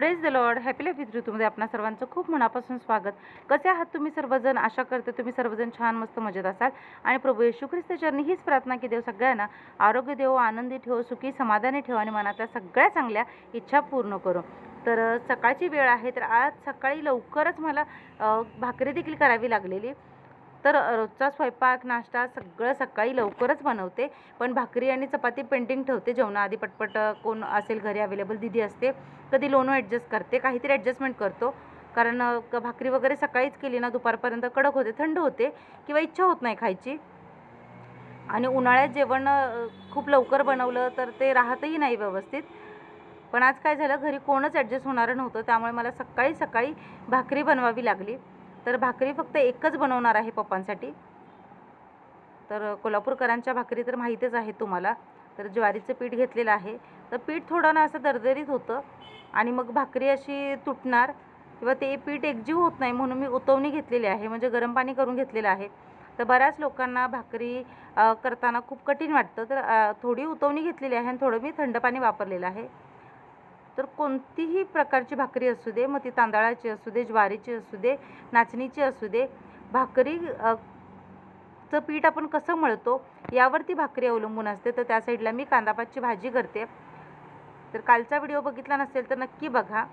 Praise the lord happy life with ऋतूमध्ये आपणा सर्वांचं खूप मनापासून स्वागत कसे आहात तुम्ही सर्वजण आशा करते तुम्ही सर्वजण छान मस्त मजेत असाल आणि प्रभू येशू ख्रिस्त चरणी हीच प्रार्थना की देव सगळ्यांना आरोग्य देव आनंदी ठेव सुखी समाधानी ठेव आणि मनातल्या सगळ्या चांगल्या इच्छा पूर्ण करू तर सकाळची वेळ आहे तर आज सकाळी लवकरच मला भाकरी देखील करावी लागलेली तर रोजचा स्वयंपाक नाश्ता सगळं सकाळी लवकरच बनवते. पण भाकरी आणि चपाती पेंटिंग ठेवते. जेवणाआधी पटपट कोण असेल घरी अवेलेबल दिदी असते कधी लोणं ॲडजस्ट करते. काहीतरी ॲडजस्टमेंट करतो. कारण भाकरी वगैरे सकाळीच केली ना दुपारपर्यंत कडक होते थंड होते किंवा इच्छा होत नाही खायची. आणि उन्हाळ्यात जेवण खूप लवकर बनवलं तर ते राहतही नाही व्यवस्थित. पण आज काय झालं घरी कोणच ॲडजस्ट होणारं नव्हतं. त्यामुळे मला सकाळी सकाळी भाकरी बनवावी लागली. तर भाकरी फक्त एकच बनवणार आहे पप्पांसाठी. तर कोल्हापूरकरांच्या भाकरी तर माहीतच आहे तुम्हाला. तर ज्वारीचं पीठ घेतलेलं आहे. तर पीठ थोडं ना असं दरदरीत होतं आणि मग भाकरी अशी तुटणार किंवा ते पीठ एकजीव होत नाही म्हणून मी उतवणी घेतलेली आहे. म्हणजे गरम पाणी करून घेतलेलं आहे. तर बऱ्याच लोकांना भाकरी करताना खूप कठीण वाटतं. तर थोडी उतवणी घेतलेली आहे आणि थोडं मी थंड पाणी वापरलेलं आहे. तर कोणतीही प्रकारची भाकरी असू दे मग ती तांदळाची असू दे ज्वारीची असू दे नाचणीची असू दे भाकरी चं पीठ आपण कसं मळतो यावरती भाकरी अवलंबून असते. तर त्या साईडला मी कांदापातची भाजी करते. तर कालचा व्हिडिओ बघितला नसेल तर नक्की बघा.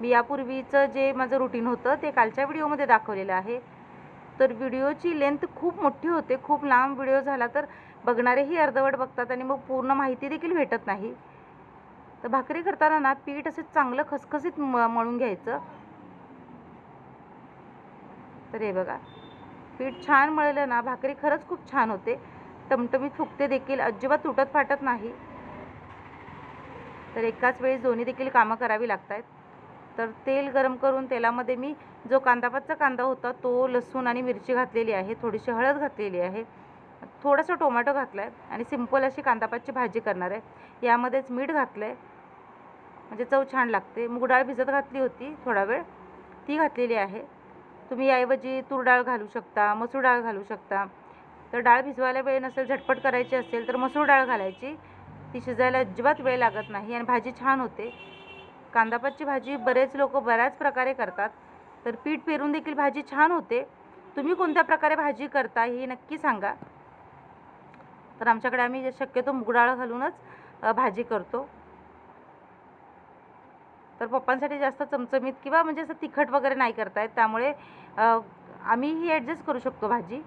मी यापूर्वीचं जे माझं रुटीन होतं ते कालच्या व्हिडिओमध्ये दाखवलेलं आहे. तर व्हिडिओची लेंथ खूप मोठी होते खूप लांब व्हिडिओ झाला तर बघणारेही अर्धवट बघतात आणि मग पूर्ण माहिती देखील भेटत नाही. तर भाकरी करताना ना पीठ असं चांगलं खसखसीत म मळून घ्यायचं. तर हे बघा पीठ छान मळलं ना भाकरी खरंच खूप छान होते. टमटमीत फुगते देखील अजिबात तुटत फाटत नाही. तर एकाच वेळी दोन्ही देखील कामं करावी लागत आहेत तर तेल गरम करून तेलामध्ये मी जो कांदापातचा कांदा होता तो लसूण आणि मिरची घातलेली आहे थोडीशी हळद घातलेली आहे. थोडासा टोमॅटो घातला आहे आणि सिंपल अशी कांदापातची भाजी करणार आहे. यामध्येच मीठ घातलं आहे म्हणजे चव छान लागते. मूग डाळ भिजत घातली होती थोडा वेळ. ती घातलेली आहे. तुम्ही याऐवजी तूर डाळ घालू शकता मसूर डाळ घालू शकता. तर डाळ भिजवायला वेळ नसेल झटपट करायची असेल तर मसूर डाळ घालायची. ती शिजायला अजिबात वेळ लागत नाही आणि भाजी छान होते. कांदापातची भाजी बरेच लोक बऱ्याच प्रकारे करतात. तर पीठ पेरून देखील भाजी छान होते. तुम्ही कोणत्या प्रकारे भाजी करता हे नक्की सांगा. तर आमच्याकडे आम्ही शक्यतो मूग डाळ घालूनच भाजी करतो. तर पप्पांसाठी जास्त चमचमीत किंवा म्हणजे असं तिखट वगैरे नाही करतायत त्यामुळे आम्ही ही ॲडजस्ट करू शकतो भाजी.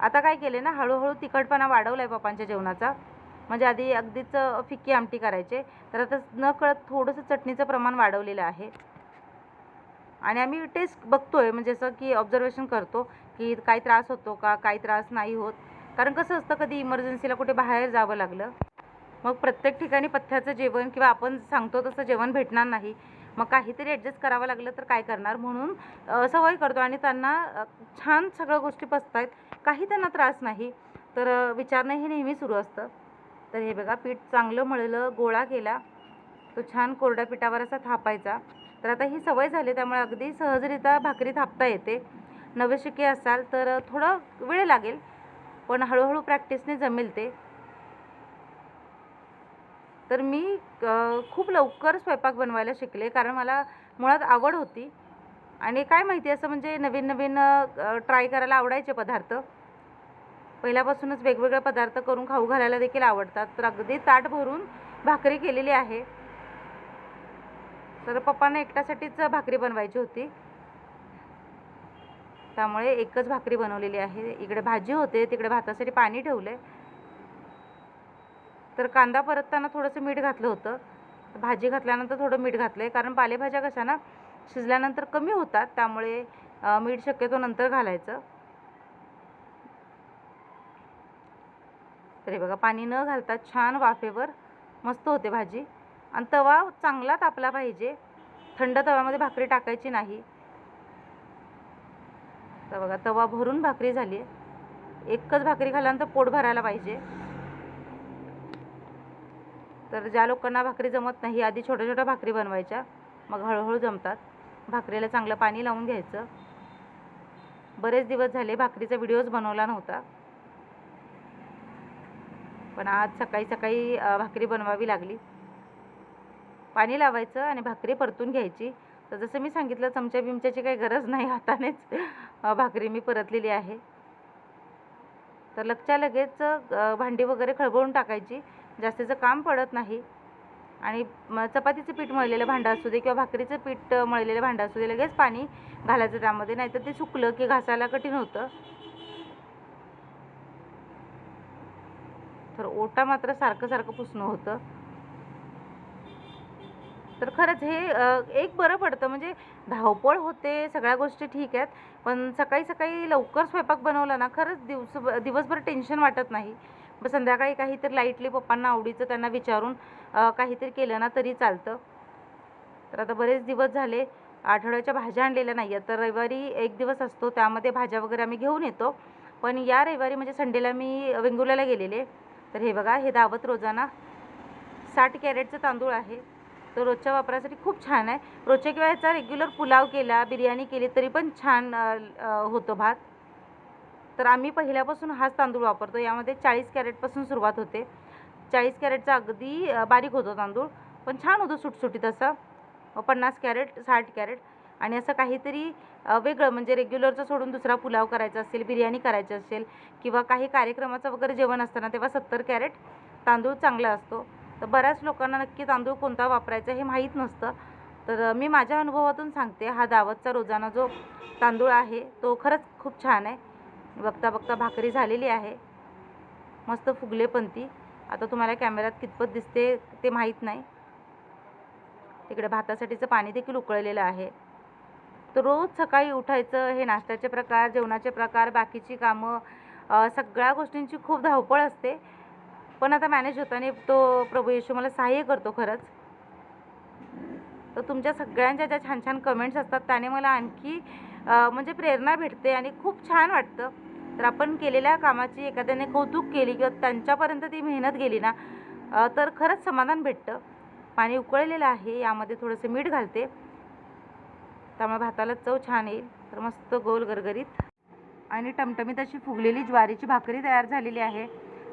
आता काय केले ना हळूहळू तिखटपणा वाढवला आहे पप्पांच्या जेवणाचा. म्हणजे आधी अगदीच फिक्की आमटी करायचे. तर आता न कळत थोडंसं चटणीचं प्रमाण वाढवलेलं आहे. आणि आम्ही टेस्ट बघतोय म्हणजे असं की ऑब्झर्वेशन करतो की काही त्रास होतो का काही त्रास नाही होत. कारण कसं असतं कधी इमर्जन्सीला कुठे बाहेर जावं लागलं. मग प्रत्येक ठिकाणी पथ्याचं जेवण किंवा आपण सांगतो तसं जेवण भेटणार नाही. मग काहीतरी ॲडजस्ट करावं लागलं तर काय करणार? म्हणून सवय करतो आणि त्यांना छान सगळ्या गोष्टी पसतायत काही त्यांना त्रास नाही. तर विचारणं हे नेहमी सुरू असतं. तर हे बघा पीठ चांगलं मळलं गोळा केला तो छान कोरड्या पिठावर असा थापायचा. तर आता ही सवय झाली त्यामुळे अगदी सहजरित्या भाकरी थापता येते. नवशिके असाल तर थोडं वेळ लागेल. पण हळूहळू प्रॅक्टिसने जमेल ते. तर मी खूप लवकर स्वयंपाक बनवायला शिकले कारण मला मुळात आवड होती. आणि काय माहिती असं म्हणजे नवीन नवीन ट्राय करायला आवडायचे पदार्थ. पहिल्यापासूनच वेगवेगळे पदार्थ करून खाऊ घालायला देखील आवडतात. तर अगदी ताट भरून भाकरी केलेली आहे. तर पप्पांना एकट्यासाठीच भाकरी बनवायची होती. त्यामुळे एकच भाकरी बनवलेली आहे. इकडे भाजी होते तिकडे भातासाठी पाणी ठेवले तर कांदा परतताना थोडंसं मीठ घातलं होतं. भाजी घातल्यानंतर थोडं मीठ घातलं आहे कारण पालेभाज्या कशा ना शिजल्यानंतर कमी होतात. त्यामुळे मीठ शक्यतो नंतर घालायचं. तर हे बघा पाणी न घालता छान वाफेवर मस्त होते भाजी. आणि तवा चांगला तापला पाहिजे. थंड तव्यामध्ये भाकरी टाकायची नाही. तर बघा तवा भरून भाकरी झाली. आहे एकच भाकरी खाल्ल्यानंतर पोट भरायला पाहिजे. तर ज्या लोकांना भाकरी जमत नाही आधी छोट्या छोट्या भाकरी बनवायच्या. मग हळूहळू जमतात. भाकरीला चांगलं पाणी लावून घ्यायचं. बरेच दिवस झाले भाकरीचा व्हिडिओज बनवला नव्हता. पण आज सकाळी सकाळी भाकरी बनवावी लागली. पाणी लावायचं आणि भाकरी परतून घ्यायची. तर जसं मी सांगितलं चमच्या बिमच्याची काही गरज नाही. हातानेच भाकरी मी परतलेली आहे. तर लगच्या लगेच भांडी वगैरे खळबळून टाकायची. जास्तीचं काम पडत नाही. आणि म- चपातीचं पीठ मळलेलं भांडं असू दे किंवा भाकरीचं पीठ मळलेलं भांडं असू दे लगेच पाणी घालायचं त्यामध्ये. नाहीतर ते सुकलं की घासायला कठीण होतं. तर ओटा मात्र सारखं सारखं पुसणं होतं. तर खरंच हे एक बरं पडतं. म्हणजे धावपळ होते सगळ्या गोष्टी ठीक आहेत. पण सकाळी सकाळी लवकर स्वयंपाक बनवला ना खरंच दिवस दिवसभर टेन्शन वाटत नाही. मग संध्याकाळी काहीतरी लाईटली पप्पांना आवडीचं त्यांना विचारून काहीतरी केलं ना तरी चालतं. तर आता बरेच दिवस झाले आठवड्याच्या भाज्या आणलेल्या नाही आहेत. तर रविवारी एक दिवस असतो त्यामध्ये भाज्या वगैरे आम्ही घेऊन येतो. पण या रविवारी म्हणजे संडेला मी वेंगुर्ल्याला गेलेले. तर हे बघा हे दावत रोजाना साठ कॅरेटचं तांदूळ आहे. तो रोजच्या वापरासाठी खूप छान आहे. रोजच्या किंवा याचा रेग्युलर पुलाव केला बिर्याणी केली तरी पण छान होतो भात. तर आम्ही पहिल्यापासून हाच तांदूळ वापरतो. यामध्ये चाळीस कॅरेटपासून सुरुवात होते. चाळीस कॅरेटचा अगदी बारीक होतो तांदूळ पण छान होतो सुटसुटीत असं. पन्नास कॅरेट साठ कॅरेट आणि असं काहीतरी वेगळं म्हणजे रेग्युलरचं सोडून दुसरा पुलाव करायचा असेल बिर्याणी करायची असेल किंवा काही कार्यक्रमाचं वगैरे जेवण असतं ना तेव्हा सत्तर कॅरेट तांदूळ चांगला असतो. तर बऱ्याच लोकांना नक्की तांदूळ कोणता वापरायचा हे माहीत नसतं. तर मी माझ्या अनुभवातून सांगते हा दावतचा रोजाना जो तांदूळ आहे तो खरंच खूप छान आहे. बघता बघता भाकरी झालेली आहे. मस्त फुगले पण ती. आता तुम्हाला कॅमेऱ्यात कितपत दिसते ते माहीत नाही. तिकडे भातासाठीचं पाणी देखील उकळलेलं आहे. तर रोज सकाळी उठायचं हे नाश्त्याचे प्रकार जेवणाचे प्रकार बाकीची कामं सगळ्या गोष्टींची खूप धावपळ असते. पण आता मॅनेज होताना तो प्रभू येशू मला सहाय्य करतो खरंच. तर तुमच्या सगळ्यांच्या ज्या छान छान कमेंट्स असतात त्याने मला आणखी म्हणजे प्रेरणा भेटते आणि खूप छान वाटतं. तर आपण केलेल्या कामाची एखाद्याने कौतुक केली किंवा त्यांच्यापर्यंत ती मेहनत गेली ना तर खरंच समाधान भेटतं. पाणी उकळलेलं आहे यामध्ये थोडंसं मीठ घालते. त्यामुळे भाताला चव छान येईल. तर मस्त गोल गरगरीत. आणि टमटमीत अशी फुगलेली ज्वारीची भाकरी तयार झालेली आहे.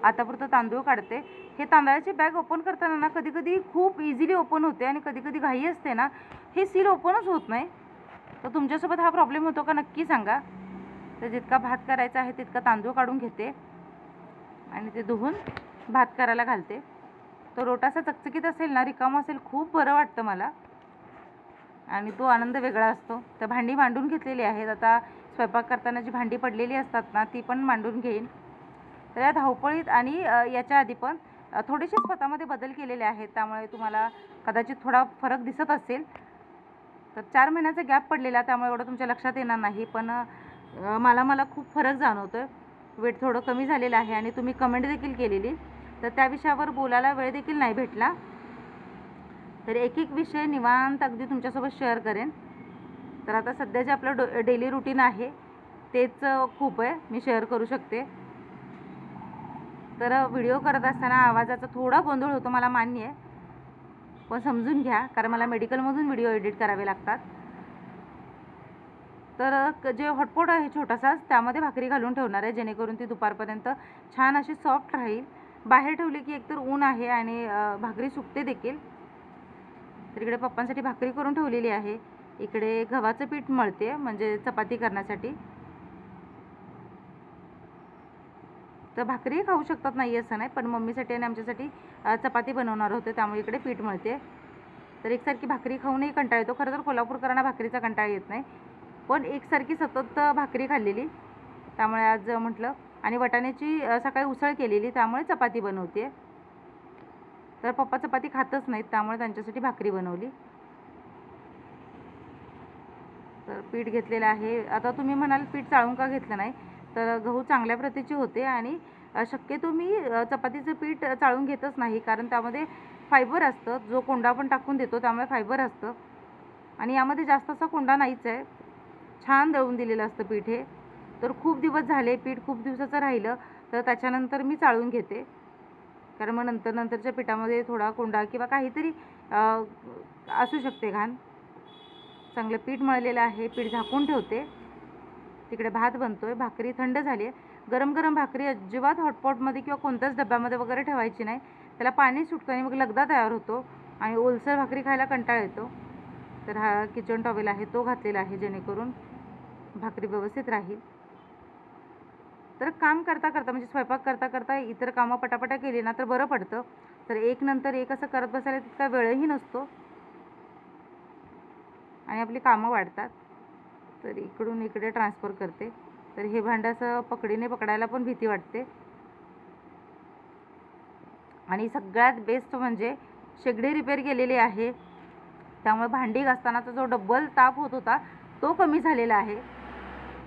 आतापुरतं तांदूळ काढते. हे तांदळाची बॅग ओपन करताना ना कधीकधी खूप इझिली ओपन होते आणि कधी कधी घाई असते ना हे सील ओपनच होत नाही. तर तुमच्यासोबत हा प्रॉब्लेम होतो का नक्की सांगा. तर जितका भात करायचा आहे तितका तांदूळ काढून घेते. आणि ते धुवून भात करायला घालते. तो रोटासा चकचकीत असेल ना रिकामा असेल खूप बरं वाटतं मला. आणि तो आनंद वेगळा असतो. तर भांडी मांडून घेतलेली आहेत. आता स्वयंपाक करताना जी भांडी पडलेली असतात ना ती पण मांडून घेईन. तर या धावपळीत आणि याच्या आधी पण थोडेसे स्वतःमध्ये बदल केलेले आहेत. त्यामुळे तुम्हाला कदाचित थोडा फरक दिसत असेल. तर चार महिन्याचा गॅप पडलेला त्यामुळे एवढं तुमच्या लक्षात येणार नाही. पण मला मला खूप फरक जाणवतो आहे वेट थोडं कमी झालेलं आहे आणि तुम्ही कमेंट देखील केलेली. तर त्या विषयावर बोलायला वेळ देखील नाही भेटला. तर एक एक विषय निवांत अगदी तुमच्यासोबत शेअर करेन. तर आता सध्या जे आपलं डो डेली रुटीन आहे तेच खूप आहे. मी शेअर करू शकते. तर व्हिडिओ करत असताना आवाजाचा थोडा गोंधळ होतो मला मान्य आहे. पण समजून घ्या कारण मला मेडिकलमधून व्हिडिओ एडिट करावे लागतात. तर क- जे हॉटपॉट आहे छोटासाच त्यामध्ये भाकरी घालून ठेवणार आहे जेणेकरून ती दुपारपर्यंत छान अशी सॉफ्ट राहील. बाहेर ठेवली की एकतर ऊन आहे आणि भाकरी सुकते देखील. तर इकडे पप्पांसाठी भाकरी करून ठेवलेली आहे. इकडे गव्हाचं पीठ मळते म्हणजे चपाती करण्यासाठी. तर भाकरीही खाऊ शकतात नाही असं नाही पण मम्मीसाठी आणि आमच्यासाठी चपाती बनवणार होते त्यामुळे इकडे पीठ मळते. तर एकसारखी भाकरी खाऊनही कंटाळ येतो. खरं तर कोल्हापूरकरांना भाकरीचा कंटाळा येत नाही. पण एकसारखी सतत भाकरी खाल्लेली. त्यामुळे आज म्हटलं आणि वाटाण्याची सकाळी उसळ केलेली त्यामुळे चपाती बनवते तर पप्पा चपाती खातच नाहीत त्यामुळे त्यांच्यासाठी भाकरी बनवली. तर पीठ घेतलेलं आहे. आता तुम्ही म्हणाल पीठ चाळून का घेतलं नाही तर गहू चांगल्या प्रतीचे होते आणि शक्यतो मी चपातीचं पीठ चाळून घेतच नाही कारण त्यामध्ये फायबर असतं. जो कोंडा पण टाकून देतो त्यामुळे फायबर असतं. आणि यामध्ये जास्त असा कोंडा नाहीच आहे. छान दळून दिलेलं असतं पीठ हे. तर खूप दिवस झाले पीठ खूप दिवसाचं राहिलं तर त्याच्यानंतर मी चाळून घेते. कारण मग नंतर नंतरच्या पिठामध्ये थोडा कोंडा किंवा काहीतरी असू शकते घाण. चांगलं पीठ मळलेलं आहे पीठ झाकून ठेवते. तिकडे भात बनतो आहे भाकरी थंड झाली आहे. गरम गरम भाकरी अजिबात हॉटपॉटमध्ये किंवा कोणत्याच डब्यामध्ये वगैरे ठेवायची नाही. त्याला पाणी सुटतं आणि मग लगदा तयार होतो आणि ओलसर भाकरी खायला कंटाळा येतो. तर हा किचन टॉवेल आहे तो घातलेला आहे जेणेकरून भाकरी व्यवस्थित राहील. तर काम करता करता म्हणजे स्वयंपाक करता करता इतर कामं पटापटा केली ना तर बरं पडतं. तर एक नंतर एक असं करत बसायला तितका वेळही नसतो. आणि आपली कामं वाढतात. तर इकडून इकडे ट्रान्सफर करते. तर हे भांडं असं पकडीने पकडायला पण भीती वाटते. आणि सगळ्यात बेस्ट म्हणजे शेगडी रिपेअर केलेली आहे. त्यामुळे भांडी घासतानाचा जो डब्बल ताप होत होता तो कमी झालेला आहे.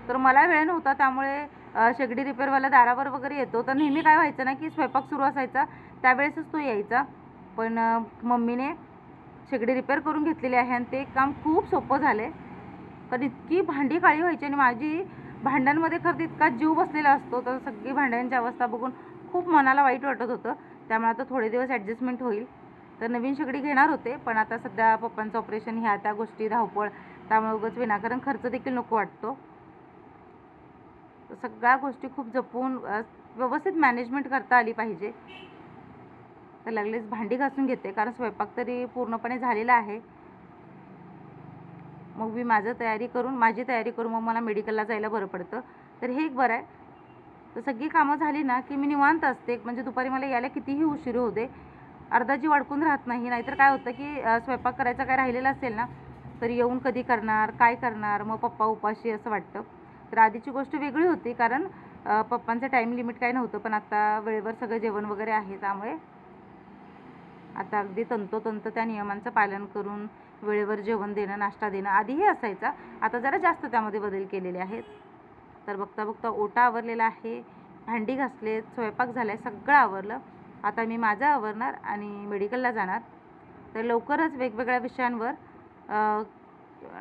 तर मला वेळ नव्हता त्यामुळे शेगडी रिपेअरवाला दारावर वगैरे येतो. तर नेहमी काय व्हायचं ना की स्वयंपाक सुरू असायचा त्यावेळेसच तो यायचा. पण मम्मीने शेगडी रिपेअर करून घेतलेली आहे आणि ते काम खूप सोपं झालं आहे तर इतकी भांडी काळी व्हायची आणि माझी भांड्यांमध्ये खरं इतका जीव बसलेला असतो. तर सगळी भांड्यांची अवस्था बघून खूप मनाला वाईट वाटत होतं. त्यामुळे आता थोडे दिवस ॲडजस्टमेंट होईल. तर नवीन शेगडी घेणार होते पण आता सध्या पप्पांचं ऑपरेशन ह्या त्या गोष्टी धावपळ त्यामुळे उगाच विनाकारण खर्च देखील नको वाटतो. सगळ्या गोष्टी खूप जपून व्यवस्थित मॅनेजमेंट करता आली पाहिजे. तर लागलीच भांडी घासून घेते कारण स्वयंपाक तरी पूर्णपणे झालेला आहे. मग मी माझं तयारी करून माझी तयारी करून मग मला मेडिकलला जायला बरं पडतं. तर हे एक बरं आहे. तर सगळी कामं झाली ना की मी निवांत असते. म्हणजे दुपारी मला यायला कितीही उशीर होऊ दे अर्धा जीव अडकून राहत नाही. नाहीतर काय होतं की स्वयंपाक करायचा काय राहिलेला असेल ना तर येऊन कधी करणार काय करणार मग पप्पा उपाशी असं वाटतं. तर आधीची गोष्ट वेगळी होती कारण पप्पांचं टाईम लिमिट काय नव्हतं पण आता वेळेवर सगळं जेवण वगैरे आहे त्यामुळे आता अगदी तंतोतंत त्या नियमांचं पालन करून वेळेवर जेवण देणं नाश्ता देणं आधीही असायचा. आता जरा जास्त त्यामध्ये बदल केलेले आहेत. तर बघता बघता ओटा आवरलेला आहे भांडी घासले स्वयंपाक झाला आहे सगळं आवरलं. आता मी माझं आवरणार आणि मेडिकलला जाणार. तर लवकरच वेगवेगळ्या विषयांवर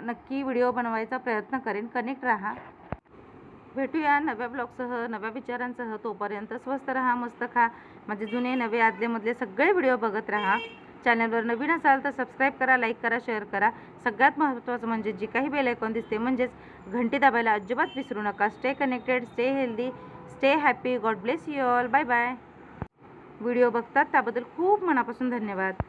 नक्की व्हिडिओ बनवायचा प्रयत्न करेन. कनेक्ट राहा. भेटूया नव्या ब्लॉगसह नव्या विचारांसह. तोपर्यंत स्वस्त राहा मस्त खा. माझे जुने नवे आदलेमधले सगळे व्हिडिओ बघत राहा. चॅनलवर नवीन असाल तर सबस्क्राईब करा लाईक करा शेअर करा. सगळ्यात महत्त्वाचं म्हणजे जी काही बेल आयकॉन दिसते म्हणजेच घंटी दाबायला अजिबात विसरू नका. Stay connected stay healthy stay happy god bless you all bye bye video बघतात त्याबद्दल खूप मनापासून धन्यवाद.